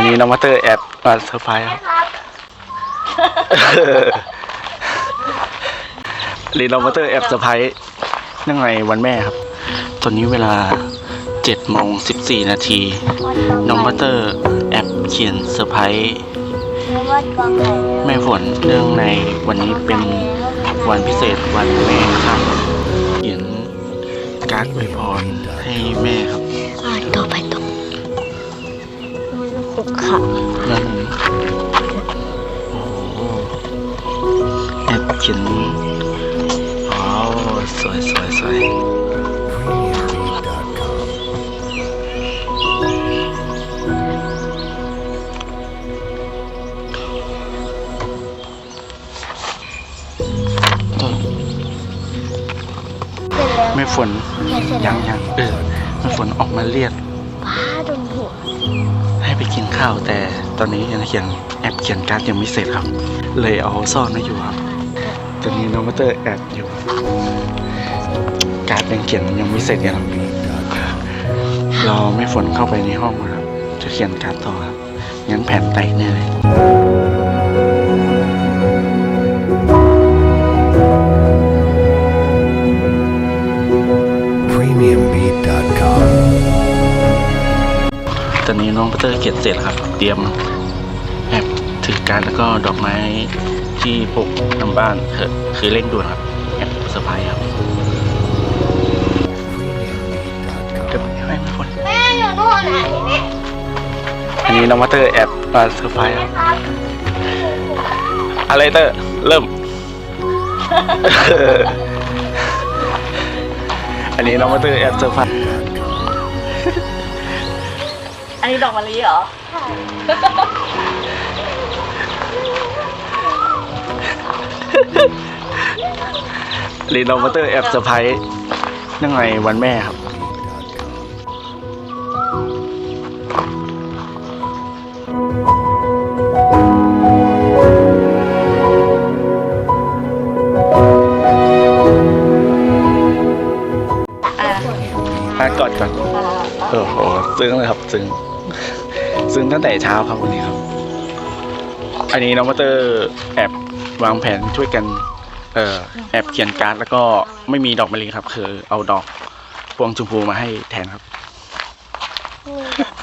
อันนี้น้องมาเตอร์แอบมาเซอร์ไพรส์ครับอันนี้น้องมาเตอร์แอบเซอร์ไพรส์ยังไงวันแม่ครับ ตอนนี้เวลา7โมง14 นาที น้องมาเตอร์แอบเขียนเซอร์ไพรส์แม่ฝนเนื่องในวันนี้เป็นวันพิเศษวันแม่ครับ เขียนการ์ดอวยพรให้แม่ครับอ่าต่อไปต่อ คุกค่ะนั่นโอ้แอบเขียนว้าวสวยสวยสวยต้นเสร็จแล้วแม่ฝนยังยังเออแม่ฝนออกมาเรียก ป้าโดนหัวให้ไปกินข้าวแต่ตอนนี้ยังเขียนแอบเขียนการ์ดยังไม่เสร็จครับ เลยเอาซ่อนไว้อยู่ครับ ตอนนี้น้องมัตเตอร์แอบอยู่ การ์ดยังเขียนยังไม่เสร็จเลยครับรอไม่ฝนเข้าไปในห้องนะครับ จะเขียนการ์ดต่อครับงั้นแผนแตกแน่เลย premiumbeat.com ตอ นนี้น้องมัตเตอร์เขียนเสร็จแล้วครับ เตรียมแอบถือการ์ดแล้วก็ดอกไม้ที่ปลูกนำบ้านคือคือเร่งด่วนครับแอบเซอร์ไพรส์ครับเดี๋ยวให้ไม่ฝนแม่อยู่นู่นอะเห็นไหมอันนี้น้องมาเตอร์แอบมาเซอร์ไพรส์ครับอะไรเตอร์เริ่ม อันนี้น้องมาเตอร์แอบเซอร์ไพรส์ ดอกมะลิเหรออันนี้น้องมาเตอร์แอบเซอร์ไพรส์เนื่องในวันแม่ครับ อะมากอดก่อนโอ้โหซึ้งเลยครับ ซึ้ง ซึ้งตั้งแต่เช้าครับวันนี้ครับ อันนี้น้องมาเตอร์แอบวางแผนช่วยกัน เอ่อแอบเขียนการ์ดแล้วก็ไม่มีดอกมะลิครับ คือเอาดอกพวงชมพูมาให้แทนครับ มี